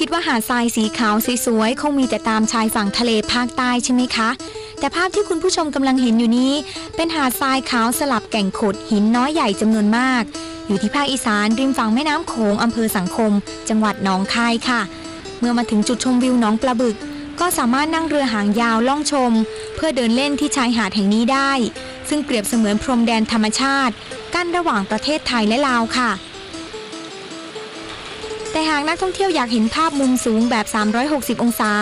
คิดว่าหาดทรายสีขาวสวยๆ คงมีแต่ตามชายฝั่งทะเลภาคใต้ใช่ไหมคะ แต่ภาพที่คุณผู้ชมกำลังเห็นอยู่นี้ เป็นหาดทรายขาวสลับแก่งขดหินน้อยใหญ่จำนวนมาก อยู่ที่ภาคอีสานริมฝั่งแม่น้ำโขงอำเภอสังคม จังหวัดหนองคายค่ะ เมื่อมาถึงจุดชมวิวหนองปลาบึก ก็สามารถนั่งเรือหางยาวล่องชม เพื่อเดินเล่นที่ชายหาดแห่งนี้ได้ ซึ่งเปรียบเสมือนพรมแดนธรรมชาติ กั้นระหว่างประเทศไทยและลาวค่ะ แต่หากนักท่องเที่ยวอยากเห็นภาพมุมสูงแบบ 360 องศา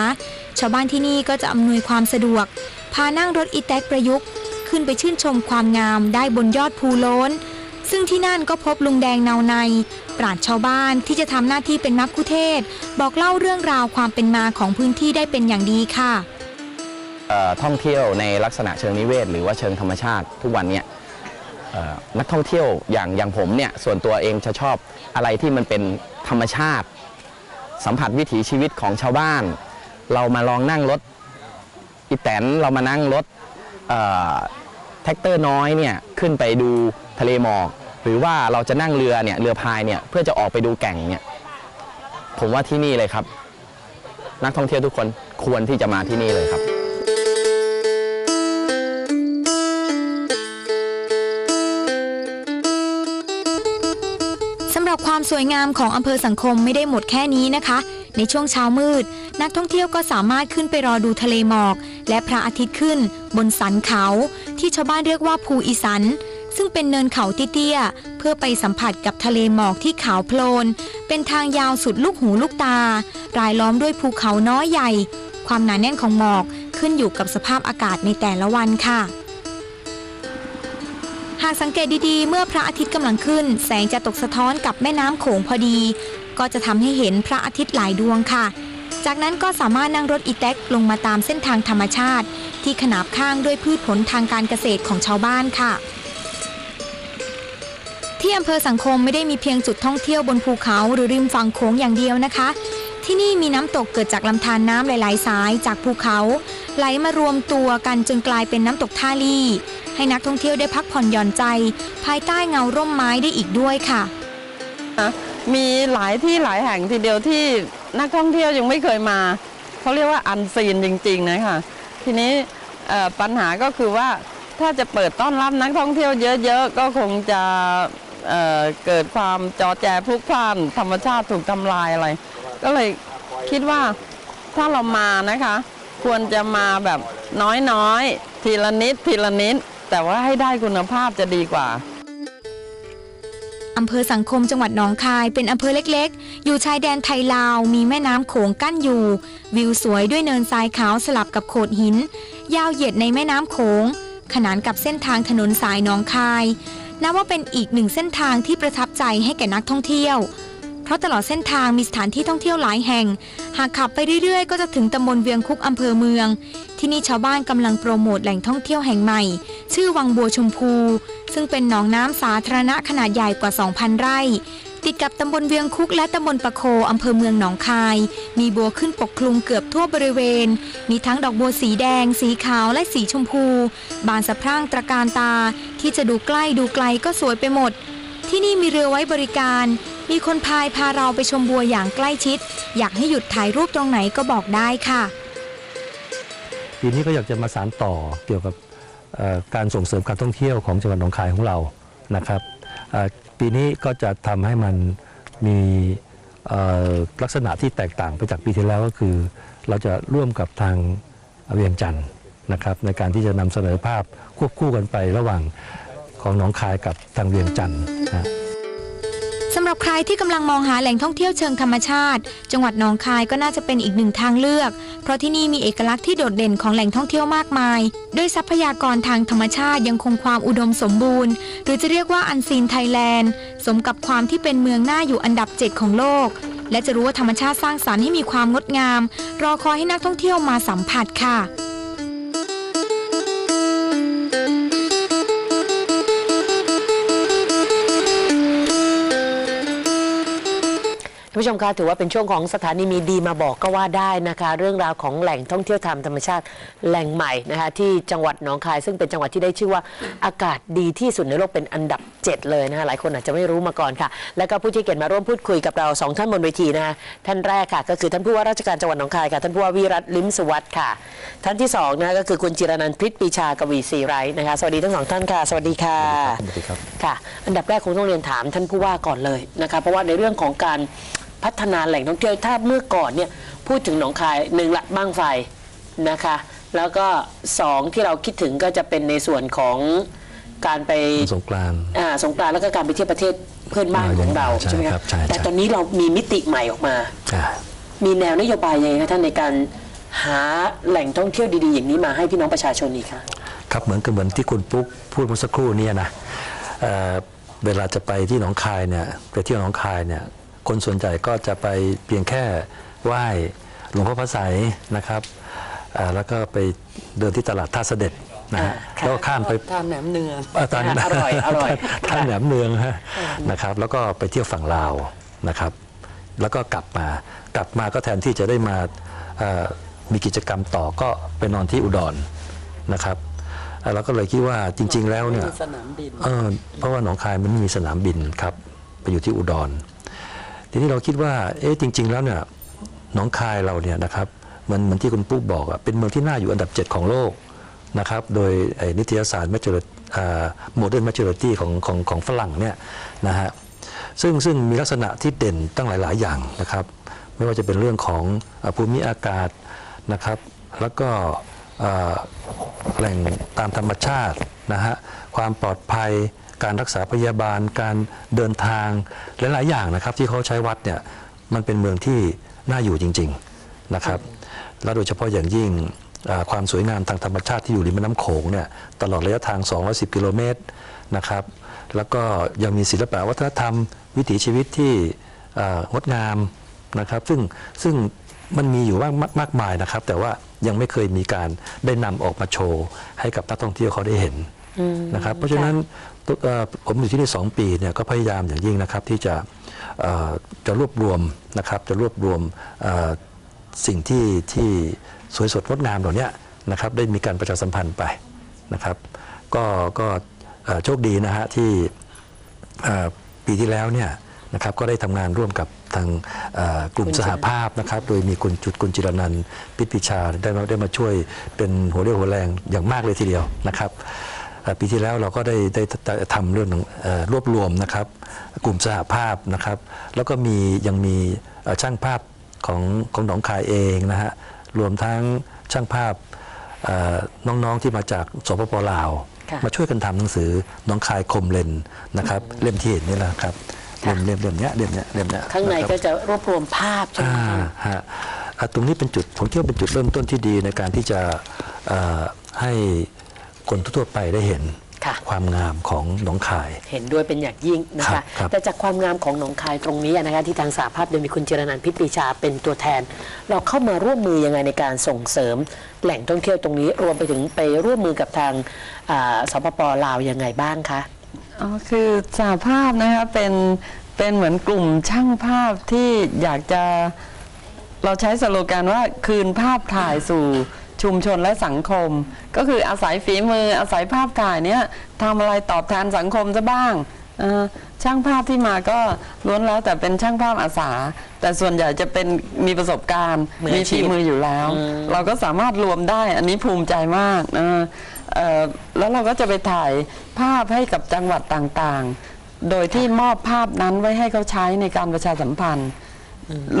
ชาวบ้านที่นี่ก็จะอำนวยความสะดวก พานั่งรถอีแท็กประยุกต์ ขึ้นไปชื่นชมความงามได้บนยอดภูโล้น ซึ่งที่นั่นก็พบลุงแดงเนาใน ปราชญ์ชาวบ้านที่จะทำหน้าที่เป็นมักคุเทศก์บอกเล่าเรื่องราวความเป็นมาของพื้นที่ได้เป็นอย่างดีค่ะเอ่อท่องเที่ยวในลักษณะเชิงนิเวศ หรือว่าเชิงธรรมชาติทุกวันเนี่ยเอ่อนักท่องเที่ยวอย่างอย่างผมเนี่ยส่วนตัวเองจะชอบอะไรที่มันเป็น ธรรมชาติ สัมผัสวิถีชีวิตของชาวบ้าน เรามาลองนั่งรถอีแตนเรามานั่งรถแท็กเตอร์น้อยเนี่ยขึ้นไปดูทะเลหมอกหรือว่าเราจะนั่งเรือเนี่ยเรือพายเนี่ยเพื่อจะออกไปดูแก่งเนี่ยผมว่าที่นี่เลยครับ นักท่องเที่ยวทุกคนควรที่จะมาที่นี่เลยครับ ความสวยงามของอำเภอสังคมไม่ได้หมดแค่นี้นะคะ ในช่วงเช้ามืด นักท่องเที่ยวก็สามารถขึ้นไปรอดูทะเลหมอก และพระอาทิตย์ขึ้น บนสันเขา ที่ชาวบ้านเรียกว่าภูอีสัน ซึ่งเป็นเนินเขาเตี้ยๆเพื่อไปสัมผัสกับทะเลหมอกที่ขาวโพลน เป็นทางยาวสุดลูกหูลูกตา รายล้อมด้วยภูเขาน้อยใหญ่ ความหนาแน่นของหมอกขึ้นอยู่กับสภาพอากาศในแต่ละวันค่ะ หากสังเกตดีๆ เมื่อพระอาทิตย์กำลังขึ้น แสงจะตกสะท้อนกับแม่น้ำโขงพอดี ก็จะทำให้เห็นพระอาทิตย์หลายดวงค่ะ จากนั้นก็สามารถนั่งรถอีแท็กลงมาตามเส้นทางธรรมชาติ ที่ขนาบข้างด้วยพืชผลทางการเกษตรของชาวบ้านค่ะ ที่อำเภอสังคมไม่ได้มีเพียงจุดท่องเที่ยวบนภูเขาหรือริมฝั่งโขงอย่างเดียวนะคะ ที่นี่มีน้ำตกเกิดจากลำธารน้ำหลาย ๆ สายจากภูเขา ไหลมารวมตัวกันจนกลายเป็นน้ำตกท่าลี่ ให้นักท่องเที่ยวได้พักผ่อนหย่อนใจ ภายใต้เงาร่มไม้ได้อีกด้วยค่ะ มีหลายที่หลายแห่งทีเดียวที่นักท่องเที่ยวยังไม่เคยมาเขาเรียกว่าอันซีนจริงๆนะคะทีนี้ปัญหาก็คือว่าถ้าจะเปิดต้อนรับนักท่องเที่ยวเยอะๆ ก็คงจะเเกิดความจอแจพลุกพล่านธรรมชาติถูกทำลายอะไร ก็เลยคิดว่าถ้าเรามานะคะ ควรจะมาแบบน้อยๆ ทีละนิดทีละนิด แต่ว่าให้ได้คุณภาพจะดีกว่าอำเภอสังคมจังหวัดหนองคายเป็นอำเภอเล็กๆ อยู่ชายแดนไทยลาว มีแม่น้ำโขงกั้นอยู่ วิวสวยด้วยเนินทรายขาวสลับกับโขดหิน ยาวเหยียดในแม่น้ำโขง ขนานกับเส้นทางถนนสายหนองคาย นับว่าเป็นอีกหนึ่งเส้นทางที่ประทับใจให้แก่นักท่องเที่ยว เพราะตลอดเส้นทางมีสถานที่ท่องเที่ยวหลายแห่ง หากขับไปเรื่อยๆ ก็จะถึงตำบลเวียงคุกอำเภอเมือง ที่นี่ชาวบ้านกำลังโปรโมทแหล่งท่องเที่ยวแห่งใหม่ ชื่อวังบัวชมพู ซึ่งเป็นหนองน้ำสาธารณะขนาดใหญ่กว่า 2,000 ไร่ ติดกับตำบลเวียงคุกและตำบลปะโคอำเภอเมืองหนองคาย มีบัวขึ้นปกคลุมเกือบทั่วบริเวณ มีทั้งดอกบัวสีแดง สีขาวและสีชมพู บานสะพรั่งตระการตา ที่จะดูใกล้ดูไกลก็สวยไปหมด ที่นี่มีเรือไว้บริการ มีคนพายพาเราไปชมบัวอย่างใกล้ชิด อยากให้หยุดถ่ายรูปตรงไหนก็บอกได้ค่ะ ปีนี้ก็อยากจะมาสานต่อเกี่ยวกับการส่งเสริมการท่องเที่ยวของจังหวัดหนองคายของเรานะครับปีนี้ก็จะทำให้มันมีลักษณะที่แตกต่างไปจากปีที่แล้วก็คือ เราจะร่วมกับทางเวียงจันทร์นะครับในการที่จะนำเสนอภาพควบคู่กันไประหว่าง ของหนองคายกับทางเวียงจันทร์นะสำหรับใครที่กำลังมองหาแหล่งท่องเที่ยวเชิงธรรมชาติ จังหวัดหนองคายก็น่าจะเป็นอีกหนึ่งทางเลือก เพราะที่นี่มีเอกลักษณ์ที่โดดเด่นของแหล่งท่องเที่ยวมากมาย ด้วยทรัพยากรทางธรรมชาติยังคงความอุดมสมบูรณ์ หรือจะเรียกว่าอันซีนไทยแลนด์ สมกับความที่เป็นเมืองน่าอยู่อันดับ7ของโลก และจะรู้ว่าธรรมชาติสร้างสรรค์ให้มีความงดงาม รอคอยให้นักท่องเที่ยวมาสัมผัสค่ะ ผู้ชมคะถือว่าเป็นช่วงของสถานีมีดีมาบอกก็ว่าได้นะคะ เรื่องราวของแหล่งท่องเที่ยวทางธรรมชาติแหล่งใหม่นะคะที่จังหวัดหนองคาย ซึ่งเป็นจังหวัดที่ได้ชื่อว่าอากาศดีที่สุดในโลกเป็นอันดับ 7 เลยนะคะหลายคนอาจจะไม่รู้มาก่อนค่ะ แล้วก็ผู้ที่เกียรติมาร่วมพูดคุยกับเราสองท่านบนเวทีนะคะท่านแรกค่ะ ก็คือท่านผู้ว่าราชการจังหวัดหนองคายค่ะท่านผู้ว่าวิรัตลิมสุวัสดิ์ค่ะ ท่านที่สองนะคะก็คือคุณจิรนันท์พริตปีชากวีศรีไรท์นะคะสวัสดีทั้งสองท่านค่ะสวัสดีค่ะสวัสดีครับค่ะ อันดับแรกคงต้องเรียนถามท่านผู้ว่าก่อนเลยนะคะเพราะว่าในเรื่องของการ พัฒนาแหล่งท่องเที่ยวถ้าเมื่อก่อนเนี่ยพูดถึงหนองคายหนึ่งละบ้างไฟนะคะ แล้วก็สองที่เราคิดถึงก็จะเป็นในส่วนของการไปสงกรานต์อ่าสงกรานต์แล้วก็การไปเที่ยวประเทศเพื่อนบ้านของเราใช่ใช่ไหมคครัรับบใช่ใช่แต่ตอนนี้เรามีมิติใหม่ออกมาอ่ามีแนวนโยบายยังไงคะท่านในการหาแหล่งท่องเที่ยวดีๆ อย่างนี้มาให้พี่น้องประชาชนอีกคะครับเหมือนกับเหมือนที่คุณปุ๊กพูดเมื่อสักครู่เนี่ยนะเอ่อเวลาจะไปที่หนองคายเนี่ยไปเที่ยวหนองคายเนี่ย คนส่วนใหญ่ก็จะไปเพียงแค่ไหว้หลวงพ่อพระไสยนะครับอ่าแล้วก็ไปเดินที่ตลาดท่าเสด็จนะฮะอ่าค่ะแล้วก็ข้ามไปทานแหนมเนืองเอ่อตอนอร่อยอร่อยท่านแหนมเนืองฮะนะครับ แล้วก็ไปเที่ยวฝั่งลาวนะครับ แล้วก็กลับมากลับมาก็แทนที่จะได้มาเอ่อมีกิจกรรมต่อก็ไปนอนที่อุดรนะครับเอ่อเราก็เลยคิดว่าจริง ๆ แล้วเนี่ยสนามบินเออเพราะว่าหนองคายมันไม่มีสนามบินครับไปอยู่ที่อุดร ทีนี้เราคิดว่าเอ๊ะจริง ๆ แล้วเนี่ยหนองคายเราเนี่ยนะครับมันเหมือนที่คุณปุ๊กบอกอะเป็นเมืองที่น่าอยู่อันดับ 7 ของโลกนะครับโดยนิตยสาร Majority โมเดิร์น Majority ของของของฝรั่งเนี่ยนะฮะซึ่งซึ่งมีลักษณะที่เด่นตั้งหลาย ๆ อย่างนะครับไม่ว่าจะเป็นเรื่องของภูมิอากาศนะครับ แล้วก็แหล่งตามธรรมชาตินะฮะความปลอดภัย การรักษาพยาบาล การเดินทางหลายๆอย่างนะครับที่เขาใช้วัดเนี่ยมันเป็นเมืองที่น่าอยู่จริงๆนะครับแล้วโดยเฉพาะอย่างยิ่งอ่าความสวยงามทางธรรมชาติที่อยู่ริมแม่น้ำโขงเนี่ยตลอดระยะทาง 210 กิโลเมตรนะครับแล้วก็ยังมีศิลปะวัฒนธรรม วิถีชีวิตที่อ่างดงามนะครับซึ่งซึ่งมันมีอยู่มากมากมายนะครับ แต่ว่ายังไม่เคยมีการได้นำออกมาโชว์ ให้กับนักท่องเที่ยวเขาได้เห็นนะครับ เพราะฉะนั้นตัวเอ่อ ผมอยู่ที่นี่สองปีเนี่ยก็พยายามอย่างยิ่งนะครับที่จะจะรวบรวมนะครับจะรวบรวมสิ่งที่ที่สวยสดงดงามเหล่านี้นะครับได้มีการประชาสัมพันธ์ไปนะครับ ก็ก็โชคดีนะฮะที่ปีที่แล้วเนี่ยนะครับก็ได้ทำงานร่วมกับทางกลุ่มสหภาพนะครับ โดยมีคุณจุดกุลจิรนันพิพิชาได้มาได้มาช่วยเป็นหัวเรี่ยวหัวแรงอย่างมากเลยทีเดียวนะครับ ปีที่แล้วเราก็ได้ได้ได้ทำเรื่องของเอ่อรวบรวมนะครับ กลุ่มสหภาพนะครับ แล้วก็มียังมีเอ่อช่างภาพของของหนองคายเองนะฮะรวมทั้งช่างภาพเอ่อน้องๆที่มาจากสปปลาวค่ะมาช่วยกันทำหนังสือหน้องคายคมเลนนะครับ เล่มที่เห็นนี่แหละครับเล่มเล่มเล่มเนี้ยเล่มเนี้ยเล่มเนี้ยข้างในะครับก็จะรวบรวมภาพใช่ไหมอ่าคะฮะอะตรงนี้เป็นจุดผมคิดว่าเป็นจุดเริ่มต้นที่ดีในการที่จะเอ่อให้ คนทั่วๆไปได้เห็นค่ะความงามของหนองคาย เห็นด้วยเป็นอย่างยิ่งนะครัคะ บครับ แต่จากความงามของหนองคายตรงนี้นะคะที่ทางสาภาพโดยมีคุณเจรนันท์พิตรีชาเป็นตัวแทน เราเข้ามาร่วมมือยังไงในการส่งเสริมแหล่งท่องเที่ยวตรงนี้ รวมไปถึงไปร่วมมือกับทางอ่าสปปลาวยังไงบ้างคะ อ๋อคือสหภาพนะคะเป็นเป็นเหมือนกลุ่มช่างภาพที่อยากจะเราใช้สโลแกนว่าคืนภาพถ่ายสู่ ชุมชนและสังคม ก็คืออาศัยฝีมืออาศัยภาพถ่ายเนี้ยทำอะไรตอบแทนสังคมซะบ้างเอ่อช่างภาพที่มาก็ล้วนแล้วแต่เป็นช่างภาพอาสา แต่ส่วนใหญ่จะเป็นมีประสบการณ์มือมีอาชีฝีพมืออยู่แล้ว เราก็สามารถรวมได้อันนี้ภูมิใจมากเออเอ่อแล้วเราก็จะไปถ่ายภาพให้กับจังหวัดต่างๆ โดยที่มอบภาพนั้นไว้ให้เขาใช้ในการประชาสัมพันธ์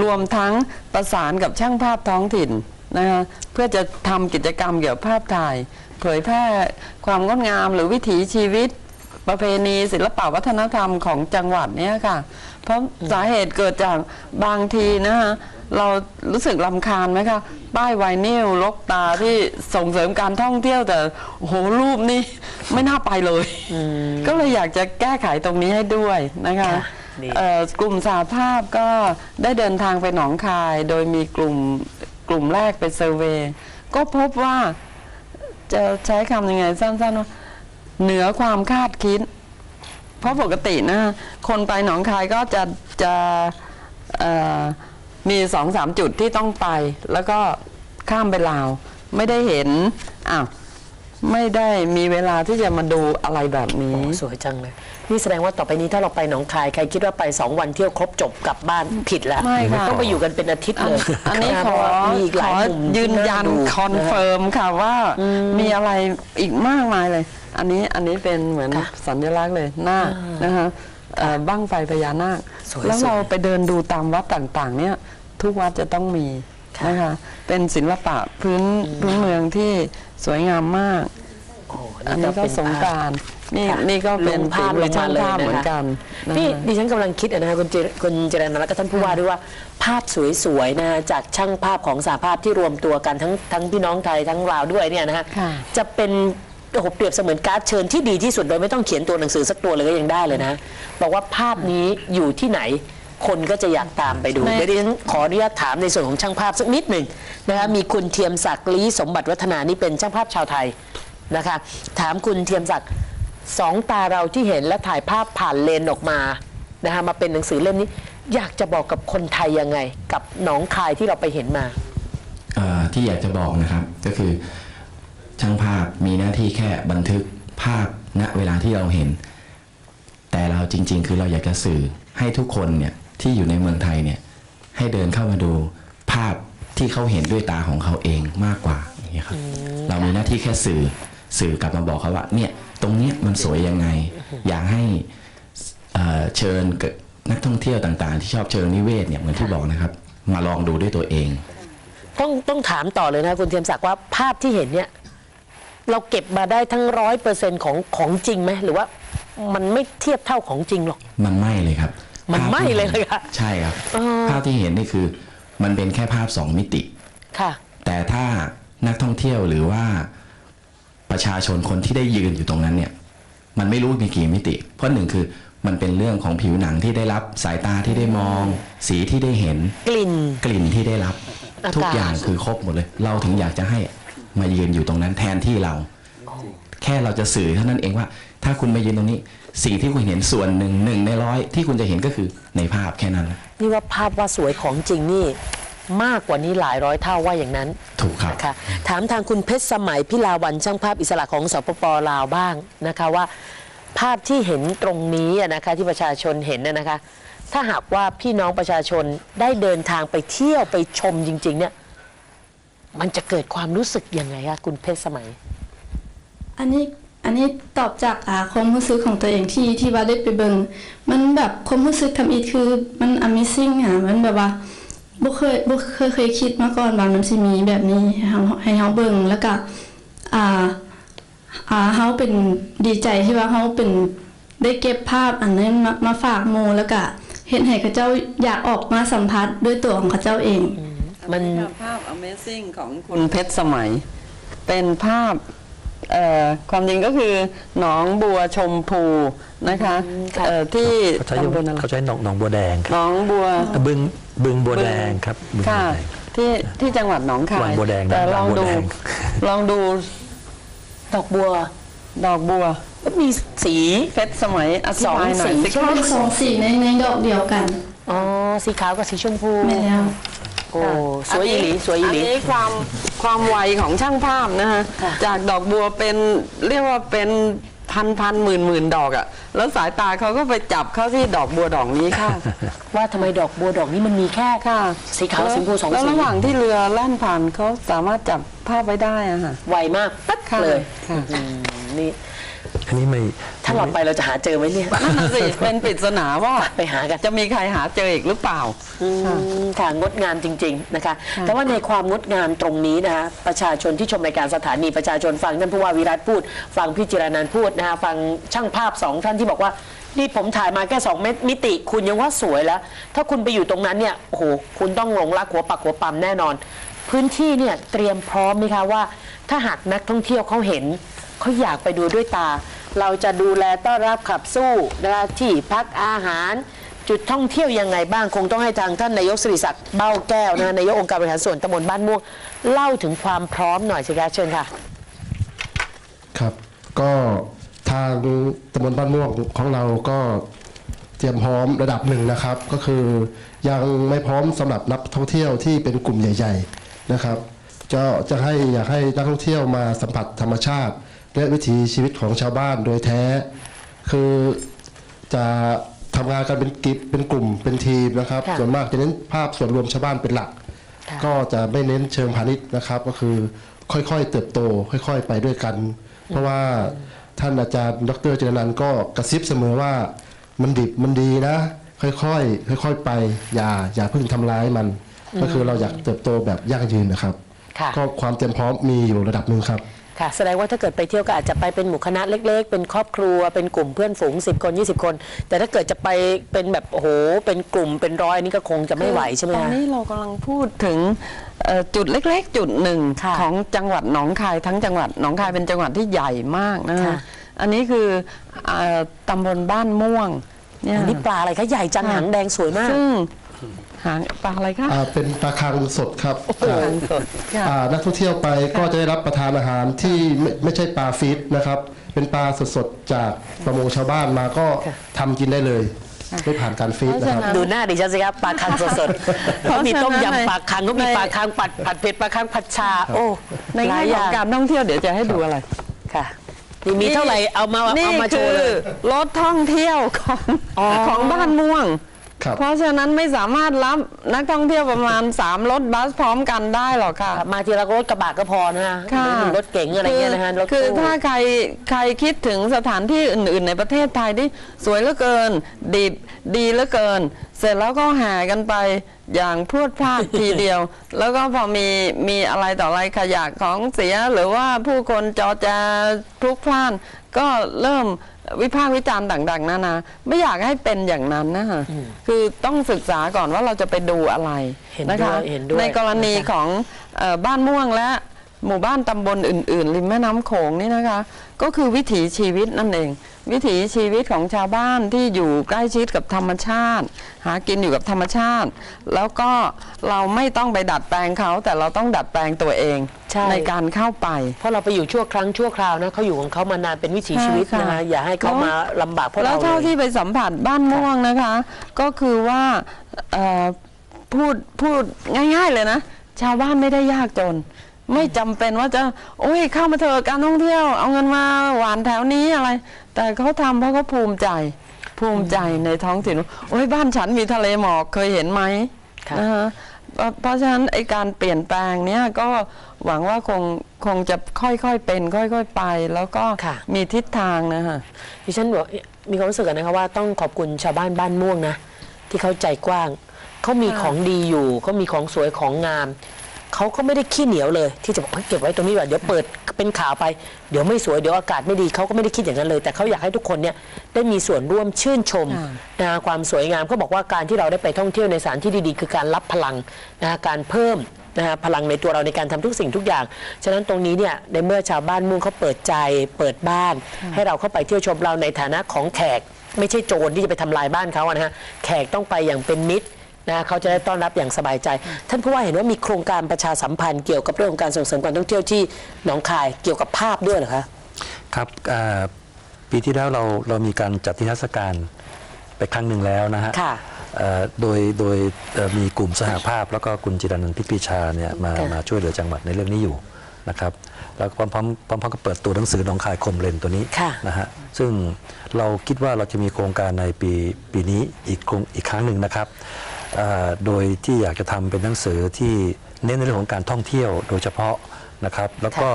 รวมทั้งประสานกับช่างภาพท้องถิ่น นะคะเพื่อจะทำกิจกรรมเกี่ยวกับภาพถ่าย เผยแพร่ความงดงามหรือวิถีชีวิตประเพณีศิลปวัฒนธรรมของจังหวัดเนี้ยค่ะ เพราะสาเหตุเกิดจากบางทีนะคะเรารู้สึกลำคาญไหมคะป้ายไวนิลลกตาที่ส่งเสริมการท่องเที่ยวแต่โอ้โหรูปนี่ไม่น่าไปเลยก็เลยอยากจะแก้ไขตรงนี้ให้ด้วยนะคะค่ะดีเอ่อกลุ่มสาภาพก็ได้เดินทางไปหนองคาย โดยมีกลุ่ม กลุ่มแรกไปเซอร์เวย์ก็พบว่าจะใช้คำยังไงสั้นๆว่าเหนือความคาดคิด เพราะปกตินะ คนไปหนองคายก็จะจะมีสองสามจุดที่ต้องไป แล้วก็ข้ามไปลาว ไม่ได้เห็นอ้าวไม่ได้มีเวลาที่จะมาดูอะไรแบบนี้ สวยจังเลย นี่แสดงว่าต่อไปนี้ถ้าเราไปหนองคายใครคิดว่าไป2วันเที่ยวครบจบกลับบ้านผิดแล้วไม่ค่ะ ต้องไปอยู่กันเป็นอาทิตย์เลยอันนี้ะขเพอราะว่ามีอีกหขลายอมุมยืนยันที่าดูคอนเฟิร์มค่ะว่ามีอะไรอีกมากมายเลย อันนี้อันนี้เป็นเหมือนค่ะสัญลักษณ์เลยหน้านะคะเอ่อบ้างไฟพญานาค สวยแล้วสวยเราไปเดินดูตามวัดต่างๆ เนี่ย ทุกวัดจะต้องมีค่ะนะคะเป็นศิลปะพื้นพื้นเมืองที่สวยงามมาก โอ้อันนี้ก็เป็สงกราร นี่ค่ะนี่ก็เป็นลงภาพฝีมือลงมาช่างเลยภาพนะคะเหมือนกันนะคะนี่ดิฉันกำลังคิดอะนะคะคุณเจคุณเจรนันท์และก็ท่านผู้ว่าด้วยว่าภาพสวยๆนะฮะจากช่างภาพของสหภาพที่รวมตัวกันทั้งทั้งพี่น้องไทยทั้งลาวด้วยเนี่ยนะฮะค่ะ จะเป็นโอ้โหเปรียบเสมือนการ์ดเชิญที่ดีที่สุดโดยไม่ต้องเขียนตัวหนังสือสักตัวเลยก็ยังได้เลยนะบอกว่าภาพนี้อยู่ที่ไหน คนก็จะอยากตามไปดูในเดี๋ยวดิฉันขออนุญาตถามในส่วนของช่างภาพสักนิดหนึ่งนะคะมีคุณเทียมศักดิ์ลีสมบัติวัฒนานี่เป็นช่างภาพชาวไทย นะคะถามคุณเทียมศักดิ์ สองตาเราที่เห็นและถ่ายภาพผ่านเลนออกมานะคะมาเป็นหนังสือเล่มนี้ อยากจะบอกกับคนไทยยังไง กับหนองคายที่เราไปเห็นมา เอ่อที่อยากจะบอกนะครับก็คือช่างภาพมีหน้าที่แค่บันทึกภาพณเวลาที่เราเห็น แต่เราจริง ๆ คือเราอยากจะสื่อให้ทุกคนเนี่ยที่อยู่ในเมืองไทยเนี่ยให้เดินเข้ามาดูภาพที่เขาเห็นด้วยตาของเขาเองมากกว่าอย่างเงี้ยครับเรามีหน้าที่แค่สื่อสื่อกลับมาบอกเขาว่าเนี่ย ตรงเนี้ยมันสวยยังไง อยากให้เอ่อเชิญกับนักท่องเที่ยวต่างๆ ที่ชอบเชิงนิเวศเนี่ยเหมือนที่บอกนะครับ มาลองดูด้วยตัวเอง ต้องต้องถามต่อเลยนะคุณเทียมศักดิ์ว่าภาพที่เห็นเนี่ยเราเก็บมาได้ทั้งร้อยเปอร์เซ็นของของจริงไหมหรือว่ามันไม่เทียบเท่าของจริงหรอก มันไหม้เลยครับ มันภาพไหม้ที่เลยเหรอคะใช่ครับอ๋อภาพที่เห็นนี่คือ มันเป็นแค่ภาพสองมิติค่ะ แต่ถ้านักท่องเที่ยวหรือว่า ประชาชนคนที่ได้ยืนอยู่ตรงนั้นเนี่ยมันไม่รู้มีกี่มิติ เพราะหนึ่งคือมันเป็นเรื่องของผิวหนังที่ได้รับสายตาที่ได้มอง สีที่ได้เห็นกลิ่นกลิ่นที่ได้รับอากาศทุกอย่างคือครบหมดเลย เราถึงอยากจะให้มายืนอยู่ตรงนั้นแทนที่เรา แค่เราจะสื่อเท่านั้นเองว่า ถ้าคุณมายืนตรงนี้ สิ่งที่คุณเห็นส่วนหนึ่งหนึ่งในร้อยที่คุณจะเห็นก็คือในภาพแค่นั้นแหละนี่ว่าภาพว่าสวยของจริงนี่ มากกว่านี้หลายร้อยเท่าว่าอย่างนั้นถูกครับนะคะถามทางคุณเพชรสมัยพิลาวันช่างภาพอิสระของสปปลาวบ้างนะคะว่า ภาพที่เห็นตรงนี้อะนะคะที่ประชาชนเห็นน่ะนะคะ ถ้าหากว่าพี่น้องประชาชนได้เดินทางไปเที่ยวไปชมจริง ๆ เนี่ย มันจะเกิดความรู้สึกยังไงคะคุณเพชรสมัย อันนี้อันนี้ตอบจากอ่าความรู้สึกของตัวเองที่ที่ว่าได้ไปเบิงมันแบบความรู้สึกทำอีทคือมัน Amazing อะมันแบบว่า บ่เคยบ่เคยเคยคิดมาก่อนว่ามันสิมีแบบนี้ให้เฮาให้เฮาเบิงแล้วก็อ่าอ่าเฮาเป็นดีใจที่ว่าเฮาเป็นได้เก็บภาพอันนั้นมามาฝากหมู่แล้วก็เฮ็ดให้เขาเจ้าอยากออกมาสัมผัสด้วยตัวของเขาเจ้าเอง มันภาพ Amazing ของคุณเพชรสมัย เป็นภาพเอ่อ ความจริงก็คือหนองบัวชมพูนะคะค่ะเอ่อที่เขาใช้ตำบลอะไรเขาใช้หนองหนองบัวแดงคหนรับองบัวบึงบึงบัวแดงครับบึงบัวค่ะแดงที่ที่จังหวัดหนองคาวัยงบัวแดงแต่นะลองวังบัวดูแดงลองดูดอกบัว ดอกบัวมีสีเพชรสมัยอธิบายหน่อยสองสีสิก็เป็นสองสีในในดอกเดียวกันอ๋อสีขาวกับสีชมพูแม่นแล้ว โอ้สวยอีหลีสวยอีหลีนนี้ความความไวของช่างภาพนะฮะค่ะจากดอกบัวเป็นเรียกว่าเป็นพันพันหมื่นหมื่นดอกอะ่ะ แล้วสายตาเขาก็ไปจับเข้าที่ดอกบัวดอกนี้ค่ะ ว่าทำไมดอกบัวดอกนี้มันมีแค่ค่ะ สีขาวสีชมพูสองแล้วสีระหว่างที่เรือแล่นผ่านเขาสามารถจับภาพไว้ได้อะค่ะไวมากปั๊บค่ะเลยค่ะอืมนี่อั นนี้ไม่ถ้าเราไปเราจะหาเจอไหมเนี่ยนั่นน่ะสิเป็นปริศนาว่าไปหากันจะมีใครหาเจออีกหรือเปล่าอืมค่ะงดงามจริง ๆนะคะ แต่ว่าในความงดงามตรงนี้นะคะประชาชนที่ชมรายการสถานีประชาชนฟังท่านผู้ว่าวิรัตพูด ฟังพี่จิรนันท์พูดนะคะฟังช่างภาพสองท่านที่บอกว่านี่ผมถ่ายมาแค่สองเมตรมิติ คุณยังว่าสวยแล้ว ถ้าคุณไปอยู่ตรงนั้นเนี่ยโอ้โหคุณต้องหลงรักหัวปักหัวปั๊มแน่นอน พื้นที่เนี่ยเตรียมพร้อมไหมคะว่า ถ้าหากนักท่องเที่ยวเขาเห็นเขาอยากไปดูด้วยตา เราจะดูแลต้อนรับขับสู้นะคะที่พักอาหาร จุดท่องเที่ยวยังไงบ้างคงต้องให้ทางท่านนายกสิริศักดิ์เบ้าแก้วนะนายกองค์การบริหารส่วนตำบลบ้านม่วงเล่าถึงความพร้อมหน่อยสิคะเชิญค่ะ ครับก็ทางตำบลบ้านม่วงของเราก็เตรียมพร้อมระดับหนึ่งนะครับ ก็คือยังไม่พร้อมสำหรับนักท่องเที่ยวที่เป็นกลุ่มใหญ่ ๆนะครับ จะจะให้อยากให้นักท่องเที่ยวมาสัมผัสธรรมชาติ และวิถีชีวิตของชาวบ้านโดยแท้ คือจะทำงานกันเป็นกิจเป็นกลุ่มเป็นทีมนะครับ ค่ะส่วนมากจะเน้นภาพส่วนรวมชาวบ้านเป็นหลัก ค่ะ ก็จะไม่เน้นเชิงพาณิชย์นะครับ ก็คือค่อยๆ เติบโต ค่อย ๆ ไปด้วยกัน เพราะว่าท่านอาจารย์ดรเจรนันท์ก็กระซิบเสมอว่ามันดิบมันดีนะ ค่อยๆค่อยๆไปอย่าอย่าเพิ่งทำร้ายมัน ก็คือเราอยากเติบโตแบบยั่งยืนนะครับ ค่ะ ก็ความเตรียมพร้อมมีอยู่ระดับหนึ่งครับ ค่ะแสดงว่าถ้าเกิดไปเที่ยวก็อาจจะไปเป็นหมู่คณะเล็ก ๆ เป็นครอบครัว เป็นกลุ่มเพื่อนฝูง 10 คน 20 คน แต่ถ้าเกิดจะไปเป็นแบบโอ้โหเป็นกลุ่มเป็นร้อยนี่ก็คงจะไม่ไหวใช่ไหมตอนคะ นี้เรากำลังพูดถึงเอ่อจุดเล็กๆ จุดหนึ่งค่ะของจังหวัดหนองคายทั้งจังหวัดหนองคายเป็นจังหวัดที่ใหญ่มากนะค่ะคะอันนี้คือเอ่อตำบลบ้านม่วงเนี่ย อันนี้ปลาอะไรคะใหญ่จังหางแดงสวยมาก ซึ่ง หางปลาอะไรคะอ่าเป็นปลาคังสดครับอ่าหางสดค่ะอ่านักท่องเที่ยวไปก็จะได้รับประทานอาหารที่ไม่ไม่ใช่ปลาฟีดนะครับ เป็นปลาสดๆจากประมงชาวบ้านมาก็ทำกินได้เลย ไม่ผ่านการฟีดนะครับ ดูหน้าดิฉันสิครับปลาคังสดๆเขามีต้มยำปลาคังเขามีปลาคังผัดผัดเผ็ดปลาคังผัดชา โอ้ในหลาแง่ยอของย่างการท่องเที่ยวเดี๋ยวจะให้ดูอะไร ค่ะนี่มีเท่าไหร่เอามานี่เอามาโชคืว์เลยรถท่องเที่ยวของอ๋อ ของบ้านม่วงครับ เพราะฉะนั้นไม่สามารถรับนักท่องเที่ยวประมาณ 3 รถบัสพร้อมกันได้หรอกค่ะ มาทีละรถกระบะก็พอนะฮะค่ะหรือรถเก๋งอะไรเงี้ยนะฮะรถคือตู้ถ้าใครใครคิดถึงสถานที่อื่น ๆ ในประเทศไทยที่สวยเหลือเกิน ดีดีเหลือเกิน เสร็จแล้วก็แห่กันไปอย่างพรวดพลาดทีเดียว แล้วก็พอมีมีอะไรต่ออะไรขยะของเสียหรือว่าผู้คนจอแจพลุกพล่านก็เริ่ม วิพากษ์วิจารณ์ต่าง ๆนานาไม่อยากให้เป็นอย่างนั้นนะคะคือต้องศึกษาก่อนว่าเราจะไปดูอะไรเห็นนะด้วคะยเห็นด้วยในกรณีนะคะของเอ่อบ้านม่วงและ หมู่บ้านตำบลอื่น ๆ ริมแม่น้ำโขงนี่นะคะ ก็คือวิถีชีวิตนั่นเอง วิถีชีวิตของชาวบ้านที่อยู่ใกล้ชิดกับธรรมชาติ หากินอยู่กับธรรมชาติ แล้วก็เราไม่ต้องไปดัดแปลงเขา แต่เราต้องดัดแปลงตัวเองใช่การเข้าไป เพราะเราไปอยู่ชั่วครั้งชั่วคราวนะเขาอยู่ของเขามานานเป็นวิถีชีวิตใช่นะค่ะฮะอย่าให้เขาแล้วมาลำบากพวกแล้เราวเท่าเลยที่ไปสัมผัสบ้านม่วงนะคะ ก็คือว่าเอ่อพูดพูดง่าย ๆเลยนะ ชาวบ้านไม่ได้ยากจน ไม่จำเป็นว่าจะโอ้ยเข้ามาเถอะการท่องเที่ยว เอาเงินมาหวานแถวนี้อะไร แต่เขาทำเพราะเขาภูมิใจ ภูมิใจในท้องถิ่นว่าโอ้ยบ้านฉันมีทะเลหมอกเคยเห็นไหมค่ะนะฮะเพราะเพราะฉะนั้นไอการเปลี่ยนแปลงเนี้ยก็หวังว่าคงคงจะค่อยๆเป็น ค่อย ๆ ไป แล้วก็ค่ะมีทิศทางนะฮะดิฉันบอกมีความรู้สึกนะคะว่าต้องขอบคุณชาวบ้านบ้านม่วงนะ ที่เขาใจกว้างเขามีค่ะของดีอยู่เขามีของสวยของงาม เขาก็ไม่ได้ขี้เหนียวเลย ที่จะบอกเฮ้ยเก็บไว้ตรงนี้แบบเดี๋ยวเปิดเป็นข่าวไป เดี๋ยวไม่สวยเดี๋ยวอากาศไม่ดีเขาก็ไม่ได้คิดอย่างนั้นเลย แต่เขาอยากให้ทุกคนเนี่ยได้มีส่วนร่วมชื่นชมค่ะนะความสวยงามเขาบอกว่าการที่เราได้ไปท่องเที่ยวในสถานที่ดีๆ คือการรับพลังนะการเพิ่มนะฮะพลังในตัวเราในการทำทุกสิ่งทุกอย่าง ฉะนั้นตรงนี้เนี่ยในเมื่อชาวบ้านมุ่งเขาเปิดใจเปิดบ้าน ให้เราเข้าไปเที่ยวชมเราในฐานะของแขก ไม่ใช่โจรที่จะไปทำลายบ้านเขาอะนะฮะแขกต้องไปอย่างเป็นมิตร นะเขาจะได้ต้อนรับอย่างสบายใจ ท่านผู้ว่าเห็นว่ามีโครงการประชาสัมพันธ์เกี่ยวกับเรื่องของการส่งเสริมการท่องเที่ยวที่หนองคายเกี่ยวกับภาพด้วยเหรอคะครับอ่าปีที่แล้วเราเรามีการจัดนิทรรศการไปครั้งหนึ่งแล้วนะฮะค่ะเอ่อโดยโดยเอ่อมีกลุ่มสหภาพ แล้วก็คุณจิรานันท์พิกปีชาเนี่ยมาค่ะมาช่วยเหลือจังหวัดในเรื่องนี้อยู่นะครับแล้วก็พร้อมพร้อมพร้อมพร้อมกับเปิดตัวหนังสือหนองคายคมเลนตัวนี้ค่ะนะฮะซึ่งเราคิดว่าเราจะมีโครงการในปีปีนี้อีกโครงอีกครั้งหนึ่งนะครับเอ่อ โดยที่อยากจะทำเป็นหนังสือที่เน้นในเรื่องของการท่องเที่ยวโดยเฉพาะนะครับ แล้วก็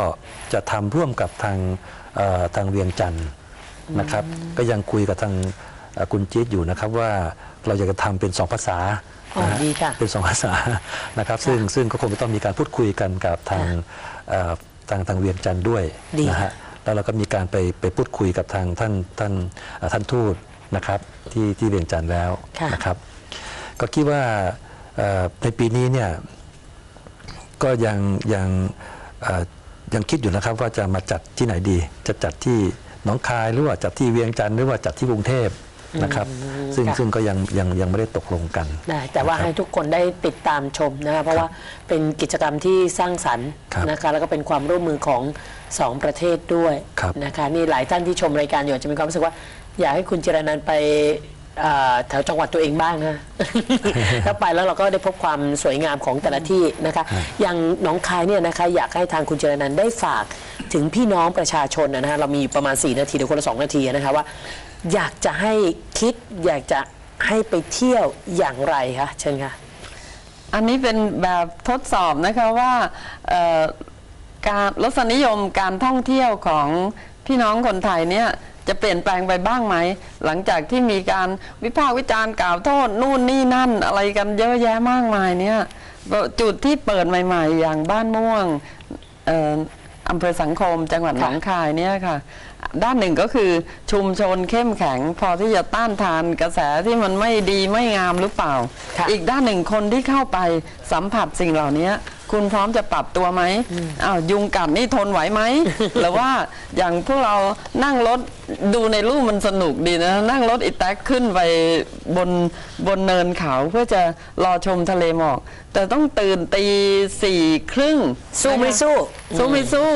จะทำร่วมกับทางเอ่อทางเวียงจันทร์นะครับ ก็ยังคุยกับทางเอ่อคุณจี๊ดอยู่นะครับว่าเราอยากจะทำเป็นสองภาษาอ๋อนะฮะดีค่ะเป็นสองภาษานะครับ ซึ่งซึ่งก็คงจะต้องมีการพูดคุยกันกับทางเอ่อทางทางเวียงจันทร์ด้วยดีนะฮะแล้วเราก็มีการไปไปพูดคุยกับทางท่านท่านเอ่อท่านทูตนะครับที่ที่เวียงจันทร์แล้วค่ะนะครับ ก็คิดว่าเอ่อในปีนี้เนี่ยก็ยังยังเอ่อยังคิดอยู่นะครับว่าจะมาจัดที่ไหนดี จะจัดที่หนองคายหรือว่าจัดที่เวียงจันทร์หรือว่าจัดที่กรุงเทพนะครับ ซึ่งค่ะซึ่งก็ยังยังยังไม่ได้ตกลงกันได้แต่ว่านะครับให้ทุกคนได้ติดตามชมนะคะเพราะว่าเป็นกิจกรรมที่สร้างสรรค์ครับนะคะแล้วก็เป็นความร่วมมือของสองประเทศด้วยครับนะคะนี่หลายท่านที่ชมรายการอยู่อาจจะมีความรู้สึกว่า อยากให้คุณจิรนันท์ไป เอ่อแถวจังหวัดตัวเองบ้างนะ ถ้าไปแล้วเราก็ได้พบความสวยงามของแต่ละที่นะคะ อย่างหนองคายเนี่ยนะคะอยากให้ทางคุณเจรนันท์ได้ฝากถึงพี่น้องประชาชนนะฮะเรามีอยู่ประมาณ 4 นาทีเดี๋ยวคนละ 2 นาทีนะคะว่า อยากจะให้คิดอยากจะให้ไปเที่ยวอย่างไรคะเชิญค่ะ อันนี้เป็นแบบทดสอบนะคะว่าเอ่อการรสนิยมการท่องเที่ยวของพี่น้องคนไทยเนี่ย จะเปลี่ยนแปลงไปบ้างไหม หลังจากที่มีการวิพากษ์วิจารณ์กล่าวโทษนู่นนี่นั่นอะไรกันเยอะแยะมากมายเนี่ยจุดที่เปิดใหม่ ๆ อย่างบ้านม่วงเอ่ออำเภอสังคมจังหวัดหนองคายเนี่ยค่ะ ด้านหนึ่งก็คือชุมชนเข้มแข็ง พอที่จะต้านทานกระแสที่มันไม่ดีไม่งามหรือเปล่าค่ะอีกด้านหนึ่งคนที่เข้าไปสัมผัสสิ่งเหล่านี้ คุณพร้อมจะปรับตัวไหมอ้าวยุงกัดนี่ทนไหวไหมหรือว่าอย่างพวกเรานั่งรถดูในรูปมันสนุกดีนะ นั่งรถอีแท็กขึ้นไปบนบนเนินเขาเพื่อจะรอชมทะเลหมอก แต่ต้องตื่นตีสี่ครึ่งสู้ไม่สู้ สู้ไม่สู้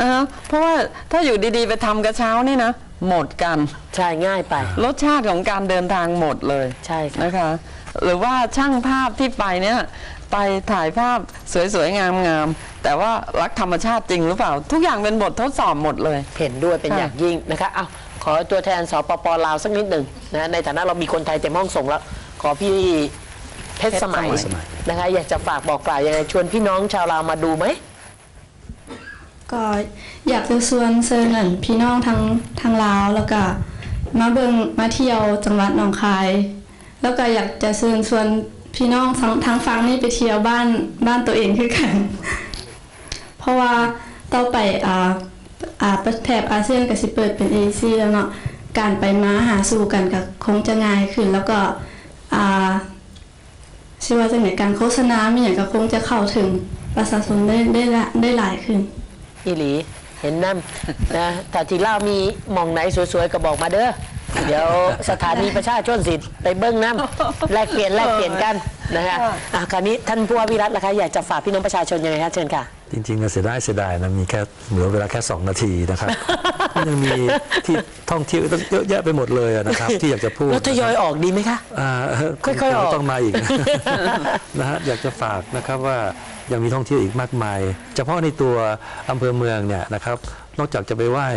นะคะเพราะว่าถ้าอยู่ดีๆ ไปทำกระเช้านี่นะหมดกัน ใช่ง่ายไป รสชาติของการเดินทางหมดเลย ใช่ค่ะนะคะ หรือว่าช่างภาพที่ไปเนี่ย ไปถ่ายภาพสวยๆงามๆแต่ว่ารักธรรมชาติจริงหรือเปล่า ทุกอย่างเป็นบททดสอบหมดเลย เห็นด้วยเป็นค่ะอย่างยิ่งนะคะเอาขอตัวแทนสปปลาวสักนิดหนึ่งนะในฐานะเรามีคนไทยเต็มห้องส่งแล้ว ขอพี่เพชรสมัยเพชรสมัยนะคะ อยากจะฝากบอกกล่าวยังไงชวนพี่น้องชาวลาวมาดูไหมก็อยากจะชวนเชิญนั่นพี่น้องทางทางลาวแล้วก็มาเบิงมาเที่ยวจังหวัดหนองคาย แล้วก็อยากจะเชิญชวน พี่น้องทางทางฟังนี่ไปเที่ยวบ้านบ้านตัวเองคือกัน เพราะว่าต่อไปอ่าอ่าแถบอาเซียนก็สิเปิดเป็นเอเชียแล้วเนาะการไปมาหาสู่กันก็คงจะง่ายขึ้น แล้วก็อ่าชื่อว่าจังไหนการโฆษณามีอย่างก็คงจะเข้าถึงประชาชนได้ได้ละได้หลายขึ้นอีหลีเห็นน้ำนะแต่ที่เล่ามีมองไหนสวยๆก็บอกมาเด้อ เดี๋ยวสถานีประชาชนสิทธิ์ไปเบิ้งน้ำแลกเปลี่ยนแลกเปลี่ยนกันนะคะอะคราวนี้ท่านผู้ว่าวิรัตล่ะคะอยากจะฝากพี่น้องประชาชนยังไงคะเชิญค่ะ จริงๆก็เสียดายเสียดายนะมีแค่เหลือเวลาแค่ 2 นาทีนะครับก็ยังมีที่ท่องเที่ยวเยอะแยะไปหมดเลยอะนะครับ ที่อยากจะพูดแล้วทยอยออกดีไหมคะ อ่าค่อยๆออก ต้องมาอีก นะฮะอยากจะฝากนะครับว่ายังมีท่องเที่ยวอีกมากมาย เฉพาะในตัวอำเภอเมืองเนี่ยนะครับนอกจากจะไปไหว้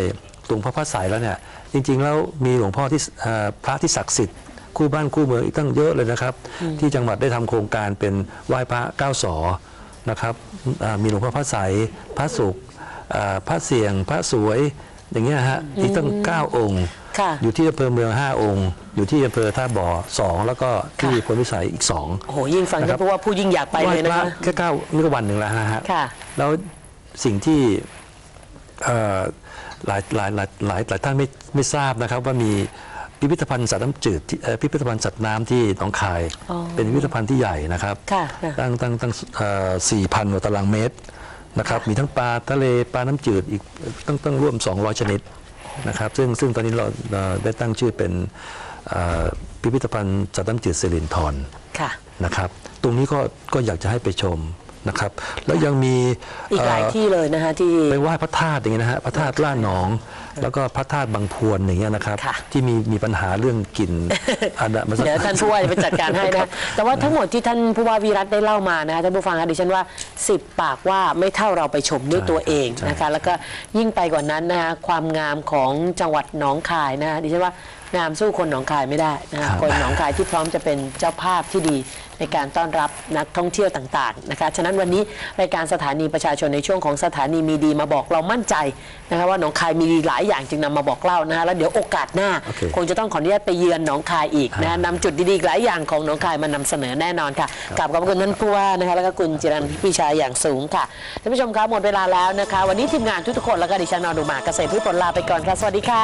หลวงพ่อพระสายแล้วเนี่ย จริงๆแล้วมีหลวงพ่อที่เอ่อพระที่ศักดิ์สิทธิ์คู่บ้านคู่เมืองอีกตั้งเยอะเลยนะครับ ที่จังหวัดได้ทำโครงการเป็นไหว้พระเก้าสอนะครับอ่ามีหลวงพ่อพระสายพระสุขอ่าพระเสียง พระสวยอย่างเงี้ยฮะอีกตั้งเก้าองค์ค่ะอยู่ที่อำเภอเมือง 5 องค์ อยู่ที่อำเภอท่าบ่อ2แล้วก็ที่พลวิสัยอีก2โอ้โหยิ่งฟังนะครัท่าบนผู้ว่าผู้ยิ่งอยากไปเลยนะคะแค่เก้านี่ก็วันหนึ่งแล้วนะฮะค่ะแล้วสิ่งที่เอ่อ หลายหลายหลายหลายหลายท่านไม่ไม่ทราบนะครับว่ามีพิพิธภัณฑ์สัตว์น้ำจืดที่เอ่อพิพิธภัณฑ์สัตว์น้ำที่หนองคาย อ๋อเป็นพิพิธภัณฑ์ที่ใหญ่นะครับค่ะค่ะ ตั้งตั้งตั้งสี่พันกว่าตารางเมตรนะครับมีทั้งปลาทะเลปลาน้ำจืดอีกตั้งตั้งร่วม 200 ชนิดนะครับซึ่งซึ่งตอนนี้เราเอ่อได้ตั้งชื่อเป็นเอ่อพิพิธภัณฑ์สัตว์น้ำจืดเซรินทร ค่ะ นะครับ ตรงนี้ก็ก็อยากจะให้ไปชม นะครับ แล้วยังมีอีกหลายเอ่อที่เลยนะคะที่ไปไหว้พระธาตุอย่างเงี้ยนะฮะพระธาตุล่าหนอง แล้วก็พระธาตุบางพวนอย่างเงี้ยนะครับค่ะที่มีมีปัญหาเรื่องกลิ่นอันนั้นมันเดี๋ยวท่านผู้ว่าจะไปจัดการให้นะแต่ว่าทั้งหมดที่ท่านผู้ว่าวีรัตได้เล่ามานะคะท่านผู้ฟังคะดิฉันว่า 10 ปากว่าไม่เท่าเราไปชมด้วยตัวเองนะคะแล้วก็ยิ่งไปกว่านั้นนะคะความงามของจังหวัดหนองคายนะคะดิฉันว่างามสู้คนหนองคายไม่ได้นะคะคนหนองคายที่พร้อมจะเป็นเจ้าภาพที่ดี ในการต้อนรับนักท่องเที่ยวต่างๆนะคะฉะนั้นวันนี้รายการสถานีประชาชนในช่วงของสถานีมีดีมาบอกเรามั่นใจนะคะว่าหนองคายมีดีหลายอย่างจึงนำมาบอกเล่านะคะแล้วเดี๋ยวโอกาสหน้าโอเคคงจะต้องขออนุญาตไปเยือนหนองคายอีกนะนำจุดดีๆอีกหลายอย่างของหนองคายมานำเสนอแน่นอนค่ะกราบขอบพระคุณท่านผู้ว่านะคะแล้วก็คุณจิรันพี่ชายอย่างสูงค่ะท่านผู้ชมครับหมดเวลาแล้วนะคะ วันนี้ทีมงานทุกๆคนแล้วก็ดิฉันนอนดูหมาเกษตรพืชผลลาไปก่อนค่ะสวัสดีค่ะ